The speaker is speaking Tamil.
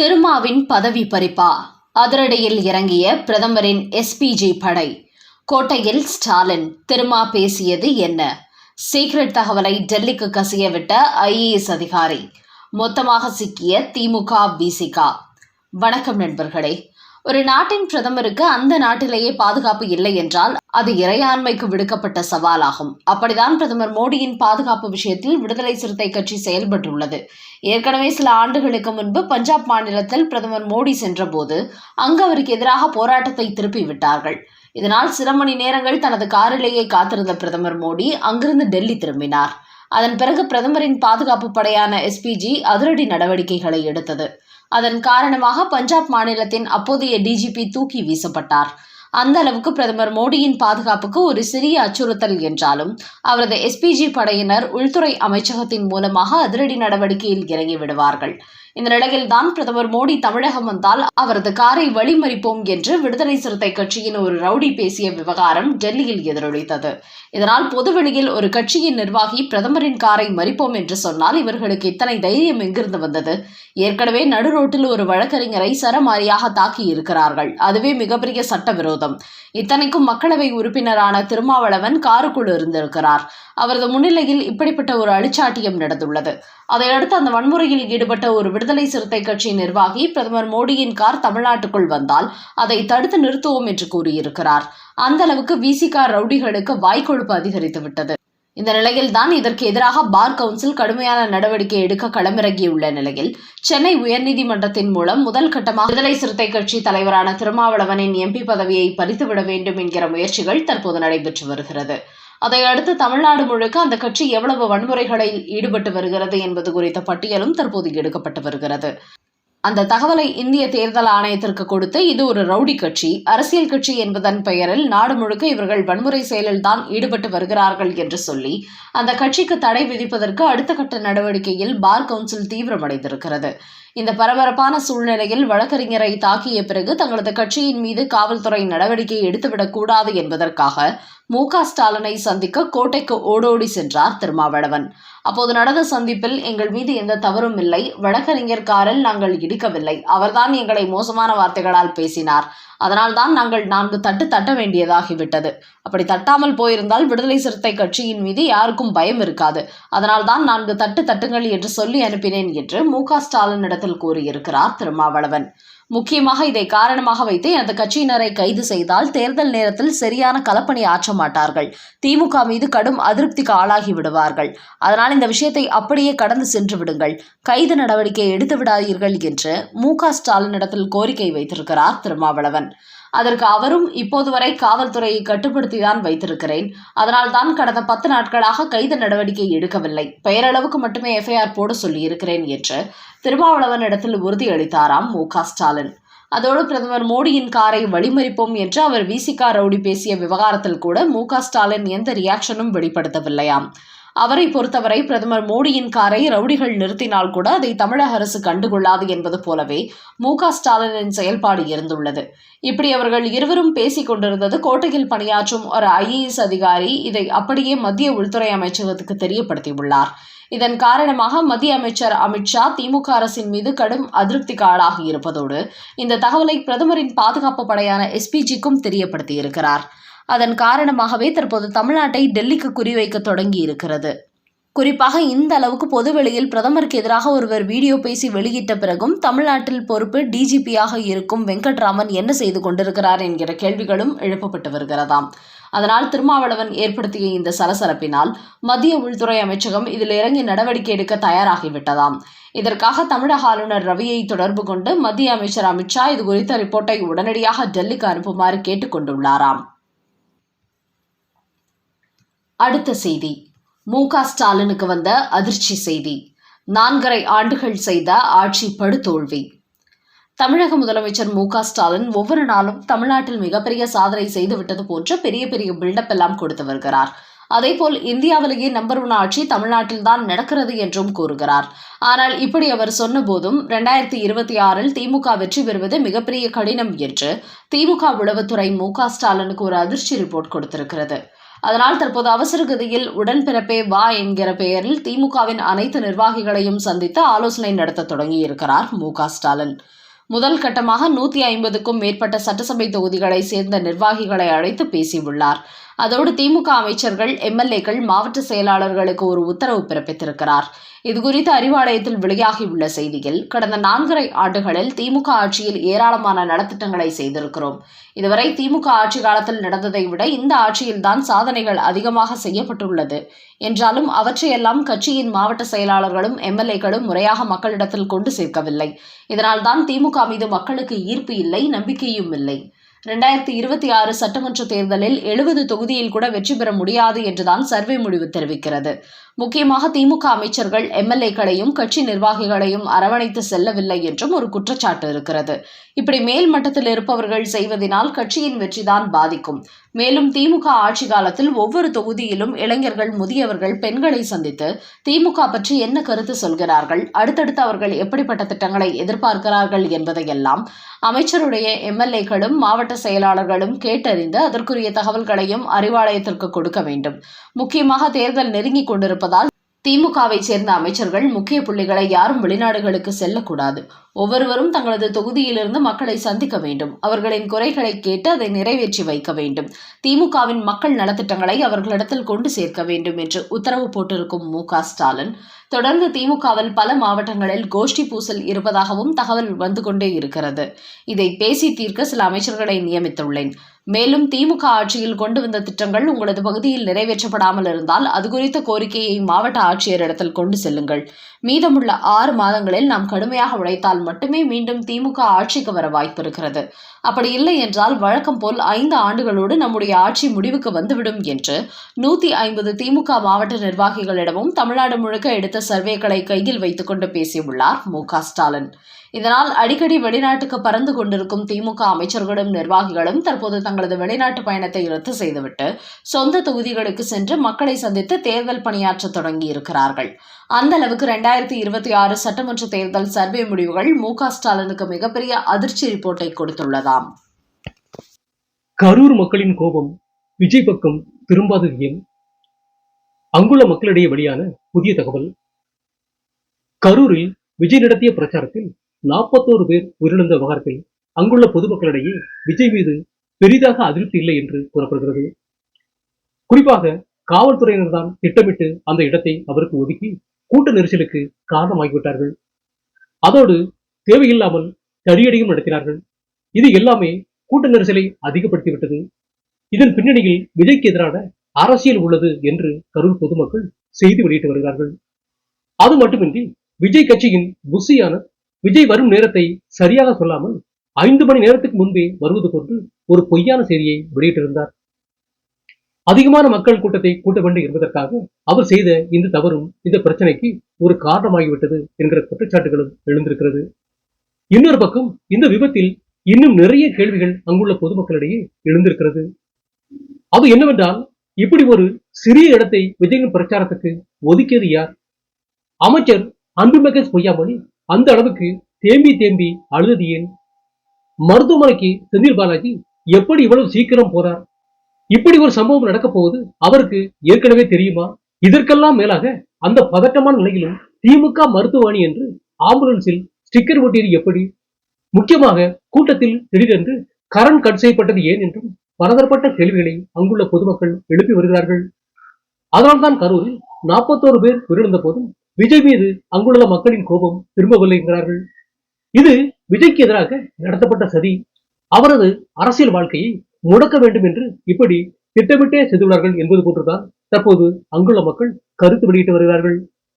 திருமாவின் பதவி பறிப்பா. அதிரடியில் இறங்கிய பிரதமரின் எஸ்பிஜி படை. கோட்டையில் ஸ்டாலின் திருமா பேசியது என்ன? சீக்ரெட் தகவலை டெல்லிக்கு கசியவிட்ட ஐஏஎஸ் அதிகாரி. மொத்தமாக சிக்கிய திமுக விசிகா வணக்கம் நண்பர்களே. ஒரு நாட்டின் பிரதமருக்கு அந்த நாட்டிலேயே பாதுகாப்பு இல்லை என்றால் அது இறையாண்மைக்கு விடுக்கப்பட்ட சவாலாகும். அப்படிதான் பிரதமர் மோடியின் பாதுகாப்பு விஷயத்தில் விடுதலை சிறுத்தை கட்சி செயல்பட்டுள்ளது. ஏற்கனவே சில ஆண்டுகளுக்கு முன்பு பஞ்சாப் மாநிலத்தில் பிரதமர் மோடி சென்றபோது அங்கு அவருக்கு எதிராக போராட்டத்தை திருப்பி விட்டார்கள். இதனால் சில மணி நேரங்கள் தனது காரிலேயே காத்திருந்த பிரதமர் மோடி அங்கிருந்து டெல்லி திரும்பினார். அதன் பிறகு பிரதமரின் பாதுகாப்பு படையான எஸ்பிஜி அதிரடி நடவடிக்கைகளை எடுத்தது. அதன் காரணமாக பஞ்சாப் மாநிலத்தின் அப்போதைய டிஜிபி தூக்கி வீசப்பட்டார். அந்த அளவுக்கு பிரதமர் மோடியின் பாதுகாப்புக்கு ஒரு சிறிய அச்சுறுத்தல் என்றாலும் அவரது எஸ்பிஜி படையினர் உள்துறை அமைச்சகத்தின் மூலமாக அதிரடி நடவடிக்கையில் இறங்கி விடுவார்கள் இந்த நிலையில் தான் பிரதமர் மோடி தமிழகம் வந்தால் அவரது காரை வழிமறிப்போம் என்று விடுதலை சிறுத்தை கட்சியின் ஒரு ரவுடி பேசிய விவகாரம் டெல்லியில் எதிரொலித்தது. இதனால் பொதுவெளியில் ஒரு கட்சியின் நிர்வாகி பிரதமரின் காரை மறிப்போம் என்று சொன்னால் இவர்களுக்கு இத்தனை தைரியம் எங்கிருந்து வந்தது? ஏற்கனவே நடுரோட்டில் ஒரு வழக்கறிஞரை சரமாரியாக தாக்கி இருக்கிறார்கள். அதுவே மிகப்பெரிய சட்டவிரோதம். இத்தனைக்கும் மக்களவை உறுப்பினரான திருமாவளவன் காருக்குள் இருந்திருக்கிறார். அவரது முன்னிலையில் இப்படிப்பட்ட ஒரு அழிச்சாட்டியம் நடந்துள்ளது. அதையடுத்து அந்த வன்முறையில் ஈடுபட்ட ஒரு விடுதலை சிறுத்தை கட்சி நிர்வாகி பிரதமர் மோடியின் கார் தமிழ்நாட்டுக்குள் வந்தால் அதை தடுத்து நிறுத்துவோம் என்று கூறியிருக்கிறார். அந்த அளவுக்கு விசிகா ரவுடிகளுக்கு வாய்க்கொழுப்பு அதிகரித்து விட்டது. இந்த நிலையில் தான் இதற்கு எதிராக பார் கவுன்சில் கடுமையான நடவடிக்கை எடுக்க களமிறங்கியுள்ள நிலையில் சென்னை உயர்நீதிமன்றத்தின் மூலம் முதல் கட்டமாக விடுதலை சிறுத்தை கட்சி தலைவரான திருமாவளவனின் எம்பி பதவியை பறித்துவிட வேண்டும் என்கிற முயற்சிகள் தற்போது நடைபெற்று வருகிறது. அதையடுத்து தமிழ்நாடு முழுக்க அந்த கட்சி எவ்வளவு வன்முறைகளில் ஈடுபட்டு வருகிறது என்பது குறித்த பட்டியலும் தற்போது எடுக்கப்பட்டு வருகிறது. அந்த தகவலை இந்திய தேர்தல் ஆணையத்திற்கு கொடுத்து இது ஒரு ரவுடி கட்சி அரசியல் கட்சி என்பதன் பெயரில் நாடு முழுக்க இவர்கள் வன்முறை செயலில் தான் ஈடுபட்டு வருகிறார்கள் என்று சொல்லி அந்த கட்சிக்கு தடை விதிப்பதற்கு அடுத்த கட்ட நடவடிக்கையில் பார் கவுன்சில் தீவிரமடைந்திருக்கிறது. இந்த பரபரப்பான சூழ்நிலையில் வழக்கறிஞரை தாக்கிய பிறகு தங்களது கட்சியின் மீது காவல்துறை நடவடிக்கை எடுத்துவிடக் கூடாது என்பதற்காக மு க ஸ்டாலினை சந்திக்க கோட்டைக்கு ஓடோடி சென்றார் திருமாவளவன். அப்போது நடந்த சந்திப்பில் எங்கள் மீது எந்த தவறும் இல்லை. வழக்கறிஞர் காரில் நாங்கள் இடிக்கவில்லை. அவர்தான் எங்களை மோசமான வார்த்தைகளால் பேசினார். அதனால்தான் நாங்கள் நான்கு தட்டு தட்ட வேண்டியதாகிவிட்டது. அப்படி தட்டாமல் போயிருந்தால் விடுதலை சிறுத்தை கட்சியின் மீது யாருக்கும் பயம் இருக்காது. அதனால்தான் நான்கு தட்டு தட்டுங்கள் என்று சொல்லி அனுப்பினேன் என்று மு க ஸ்டாலினிடத்தில் கூறியிருக்கிறார் திருமாவளவன். முக்கியமாக இதை காரணமாக வைத்து எனது கட்சியினரை கைது செய்தால் தேர்தல் நேரத்தில் சரியான களப்பணி ஆற்ற மாட்டார்கள். திமுக மீது கடும் அதிருப்திக்கு ஆளாகி விடுவார்கள். அதனால் இந்த விஷயத்தை அப்படியே கடந்து சென்று விடுங்கள். கைது நடவடிக்கை எடுத்து விடாதீர்கள் என்று மு க ஸ்டாலினிடத்தில் கோரிக்கை வைத்திருக்கிறார் திருமாவளவன். அதற்கு அவரும் இப்போது வரை காவல்துறையை கட்டுப்படுத்திதான் வைத்திருக்கிறேன். அதனால் தான் கடந்த பத்து நாட்களாக கைது நடவடிக்கை எடுக்கவில்லை. பெயரளவுக்கு மட்டுமே எஃப்ஐஆர் போட சொல்லியிருக்கிறேன் என்று திருமாவளவன் இடத்தில் உறுதியளித்தாராம் மு. க. ஸ்டாலின். அதோடு பிரதமர் மோடியின் காரை வழிமறிப்போம் என்று அவர் விசிகா ரவுடி பேசிய விவகாரத்தில் கூட மு. க. ஸ்டாலின் எந்த ரியாக்ஷனும் வெளிப்படுத்தவில்லையாம். அவரை பொறுத்தவரை பிரதமர் மோடியின் காரை ரவுடிகள் நிறுத்தினால் கூட அதை தமிழக அரசு கண்டுகொள்ளாது என்பது போலவே மு க ஸ்டாலினின் செயல்பாடு இருந்துள்ளது. இப்படி அவர்கள் இருவரும் பேசிக் கொண்டிருந்தது கோட்டையில் பணியாற்றும் ஒரு ஐஏஎஸ் அதிகாரி. இதை அப்படியே மத்திய உள்துறை அமைச்சகத்துக்கு தெரியப்படுத்தியுள்ளார். இதன் காரணமாக மத்திய அமைச்சர் அமித்ஷா திமுக அரசின் மீது கடும் அதிருப்திக்கு ஆளாகி இருப்பதோடு இந்த தகவலை பிரதமரின் பாதுகாப்பு படையான எஸ்பிஜிக்கும் தெரியப்படுத்தியிருக்கிறார். அதன் காரணமாகவே தற்போது தமிழ்நாட்டை டெல்லிக்கு குறிவைக்க தொடங்கி இருக்கிறது குறிப்பாக இந்த அளவுக்கு பொதுவெளியில் பிரதமருக்கு எதிராக ஒருவர் வீடியோ பேசி வெளியிட்ட பிறகும் தமிழ்நாட்டில் பொறுப்பு டிஜிபியாக இருக்கும் வெங்கட்ராமன் என்ன செய்து கொண்டிருக்கிறார் என்கிற கேள்விகளும் எழுப்பப்பட்டு வருகிறதாம். அதனால் திருமாவளவன் ஏற்படுத்திய இந்த சலசலப்பினால் மத்திய உள்துறை அமைச்சகம் இதில் இறங்கி நடவடிக்கை எடுக்க தயாராகிவிட்டதாம். இதற்காக தமிழக ஆளுநர் ரவியை தொடர்பு கொண்டு மத்திய அமைச்சர் அமித்ஷா இது குறித்த ரிப்போர்ட்டை உடனடியாக டெல்லிக்கு அனுப்புமாறு கேட்டுக்கொண்டுள்ளாராம். அடுத்த செய்தி. மு. க. ஸ்டாலினுக்கு வந்த அதிர்ச்சி செய்தி. நான்கரை ஆண்டுகள் செய்த ஆட்சி படுதோல்வி. தமிழக முதலமைச்சர் மு. க. ஸ்டாலின் ஒவ்வொரு நாளும் தமிழ்நாட்டில் மிகப்பெரிய சாதனை செய்துவிட்டது போன்ற பெரிய பெரிய பில்டப் எல்லாம் கொடுத்து வருகிறார். அதேபோல் இந்தியாவிலேயே நம்பர் ஒன் ஆட்சி தமிழ்நாட்டில் தான் நடக்கிறது என்றும் கூறுகிறார். ஆனால் இப்படி அவர் சொன்னபோதும் ரெண்டாயிரத்தி இருபத்தி ஆறில் திமுக வெற்றி பெறுவது மிகப்பெரிய கடினம் என்று திமுக உளவுத்துறை மு. க. ஸ்டாலினுக்கு ஒரு அதிர்ச்சி ரிப்போர்ட் கொடுத்திருக்கிறது. அதனால் தற்போது அவசர கதியில் உடன்பிறப்பே வா என்கிற பெயரில் திமுகவின் அனைத்து நிர்வாகிகளையும் சந்தித்து ஆலோசனை நடத்த தொடங்கியிருக்கிறார் மு க ஸ்டாலின். முதல் கட்டமாக நூத்தி ஐம்பதுக்கும் மேற்பட்ட சட்டசபை தொகுதிகளை சேர்ந்த நிர்வாகிகளை அழைத்து பேசியுள்ளார். அதோடு திமுக அமைச்சர்கள் எம்எல்ஏக்கள் மாவட்ட செயலாளர்களுக்கு ஒரு உத்தரவு பிறப்பித்திருக்கிறார். இதுகுறித்து அறிவாலயத்தில் வெளியாகியுள்ள செய்தியில் கடந்த நான்கரை ஆண்டுகளில் திமுக ஆட்சியில் ஏராளமான நலத்திட்டங்களை செய்திருக்கிறோம். இதுவரை திமுக ஆட்சி காலத்தில் நடந்ததை விட இந்த ஆட்சியில்தான் சாதனைகள் அதிகமாக செய்யப்பட்டுள்ளது. என்றாலும் அவற்றையெல்லாம் கட்சியின் மாவட்ட செயலாளர்களும் எம்எல்ஏக்களும் முறையாக மக்களிடத்தில் கொண்டு சேர்க்கவில்லை. இதனால்தான் திமுக மீது மக்களுக்கு ஈர்ப்பு இல்லை நம்பிக்கையும் இல்லை. ரெண்டாயிரத்தி இருபத்தி ஆறு சட்டமன்ற தேர்தலில் எழுபது தொகுதியில் கூட வெற்றி பெற முடியாது என்றுதான் சர்வே முடிவு தெரிவிக்கிறது. முக்கியமாக திமுக அமைச்சர்கள் எம்எல்ஏக்களையும் கட்சி நிர்வாகிகளையும் அரவணைத்து செல்லவில்லை என்றும் ஒரு குற்றச்சாட்டு இருக்கிறது. இப்படி மேல் மட்டத்தில் இருப்பவர்கள் செய்வதனால் கட்சியின் வெற்றிதான் பாதிக்கும். மேலும் திமுக ஆட்சி காலத்தில் ஒவ்வொரு தொகுதியிலும் இளைஞர்கள் முதியவர்கள் பெண்களை சந்தித்து திமுக பற்றி என்ன கருத்து சொல்கிறார்கள் அடுத்தடுத்து அவர்கள் எப்படிப்பட்ட திட்டங்களை எதிர்பார்க்கிறார்கள் என்பதையெல்லாம் அமைச்சருடைய எம்எல்ஏக்களும் மாவட்ட செயலாளர்களும் கேட்டறிந்து அதற்குரிய தகவல்களையும் அறிவாலயத்திற்கு கொடுக்க வேண்டும். முக்கியமாக தேர்தல் நெருங்கிக் கொண்டிருப்பது திமுகவை சேர்ந்த அமைச்சர்கள் முக்கிய புள்ளிகளை யாரும் வெளிநாடுகளுக்கு செல்லக்கூடாது. ஒவ்வொருவரும் தங்களது தொகுதியிலிருந்து மக்களை சந்திக்க வேண்டும். அவர்களின் குறைகளை கேட்டு அதை நிறைவேற்றி வைக்க வேண்டும். திமுகவின் மக்கள் நலத்திட்டங்களை அவர்களிடத்தில் கொண்டு சேர்க்க வேண்டும் என்று உத்தரவு போட்டிருக்கும் மு க ஸ்டாலின். தொடர்ந்து திமுகவில் பல மாவட்டங்களில் கோஷ்டி பூசல் இருப்பதாகவும் தகவல் வந்து கொண்டே இருக்கிறது. இதை பேசி தீர்க்க சில அமைச்சர்களை நியமித்துள்ளேன். மேலும் திமுக ஆட்சியில் கொண்டு வந்த திட்டங்கள் உங்களது பகுதியில் நிறைவேற்றப்படாமல் இருந்தால் அது குறித்த கோரிக்கையை மாவட்ட ஆட்சியரிடத்தில் கொண்டு செல்லுங்கள். மீதமுள்ள ஆறு மாதங்களில் நாம் கடுமையாக உழைத்தால் மட்டுமே மீண்டும் திமுக ஆட்சிக்கு வர வாய்ப்பு இருக்கிறது. அப்படி இல்லை என்றால் வழக்கம் போல் ஐந்து ஆண்டுகளோடு நம்முடைய ஆட்சி முடிவுக்கு வந்துவிடும் என்று நூத்தி ஐம்பது திமுக மாவட்ட நிர்வாகிகளிடமும் தமிழ்நாடு முழுக்க எடுத்த சர்வேக்களை கையில் வைத்துக்கொண்டு பேசியுள்ளார் மு ஸ்டாலின். இதனால் அடிக்கடி வெளிநாட்டுக்கு பறந்து கொண்டிருக்கும் திமுக அமைச்சர்களும் நிர்வாகிகளும் தற்போது தங்களது வெளிநாட்டு பயணத்தை ரத்து செய்துவிட்டு சொந்த தொகுதிகளுக்கு சென்று மக்களை சந்தித்து தேர்தல் பணியாற்ற தொடங்கி இருக்கிறார்கள் அந்த அளவுக்கு ரெண்டாயிரத்தி இருபத்தி ஆறு சட்டமன்ற தேர்தல் சர்வே முடிவுகள் மு க ஸ்டாலினுக்கு மிகப்பெரிய அதிர்ச்சி ரிப்போர்ட்டை கொடுத்துள்ளதாம். கரூர் மக்களின் கோபம் விஜய் பக்கம் திரும்பாதது ஏன்? அங்குள்ள மக்களிடையே வெளியான புதிய தகவல் கரூரில் விஜய் நடத்திய பிரச்சாரத்தில் நாற்பத்தோரு பேர் உயிரிழந்த விவகாரத்தில் அங்குள்ள பொதுமக்களிடையே விஜய் மீது பெரிதாக அதிருப்தி இல்லை என்று கூறப்படுகிறது. குறிப்பாக காவல்துறையினர் தான் திட்டமிட்டு அந்த இடத்தை அவருக்கு ஒதுக்கி கூட்ட நெரிசலுக்கு காரணமாகிவிட்டார்கள். அதோடு தேவையில்லாமல் தடியடியும் நடத்தினார்கள். இது எல்லாமே கூட்ட நெரிசலை அதிகப்படுத்திவிட்டது. இதன் பின்னணியில் விஜய்க்கு எதிரான அரசியல் உள்ளது என்று கரூர் பொதுமக்கள் செய்தி வெளியிட்டு வருகிறார்கள். அது மட்டுமின்றி விஜய் கட்சியின் புஷியான விஜய் வரும் நேரத்தை சரியாக சொல்லாமல் ஐந்து மணி நேரத்துக்கு முன்பே வருவது போன்று ஒரு பொய்யான செய்தியை வெளியிட்டிருந்தார். அதிகமான மக்கள் கூட்டத்தை கூட்ட வேண்டும் என்பதற்காக அவர் செய்த இந்த தவறும் இந்த பிரச்சனைக்கு ஒரு காரணமாகிவிட்டது என்கிற குற்றச்சாட்டுகளும் எழுந்திருக்கிறது. இன்னொரு பக்கம் இந்த விபத்தில் இன்னும் நிறைய கேள்விகள் அங்குள்ள பொதுமக்களிடையே எழுந்திருக்கிறது. அது என்னவென்றால் இப்படி ஒரு சிறிய இடத்தை விஜயின் பிரச்சாரத்துக்கு ஒதுக்கியது யார்? அமைச்சர் அன்பு மகேஷ் பொய்யாமொழி அந்த அளவுக்கு தேம்பி தேம்பி அழுதது ஏன்? மருத்துவமனைக்கு செந்தில் பாலாஜி எப்படி இவ்வளவு சீக்கிரம் போறார்? இப்படி ஒரு சம்பவம் நடக்க போவது அவருக்கு ஏற்கனவே தெரியுமா? இதற்கெல்லாம் மேலாக அந்த பதட்டமான நிலையிலும் திமுக மருத்துவ என்று ஆம்புலன்ஸில் ஸ்டிக்கர் ஒட்டியது எப்படி? முக்கியமாக கூட்டத்தில் திடீரென்று கரண் கட் செய்யப்பட்டது ஏன் என்றும் பலதரப்பட்ட கேள்விகளை அங்குள்ள பொதுமக்கள் எழுப்பி வருகிறார்கள். அதனால்தான் கரூரில் நாற்பத்தோரு பேர் உயிரிழந்த போதும் விஜய் மீது அங்குள்ள மக்களின் கோபம் திரும்பவில்லை என்கிறார்கள். இது விஜய்க்கு எதிராக நடத்தப்பட்ட சதி. அவரது அரசியல் வாழ்க்கையை முடக்க வேண்டும் என்று இப்படி திட்டமிட்டே செய்துள்ளார்கள் என்பது போன்றுதான் தற்போது அங்குள்ள மக்கள் கருத்து வெளியிட்டு வருகிறார்கள்.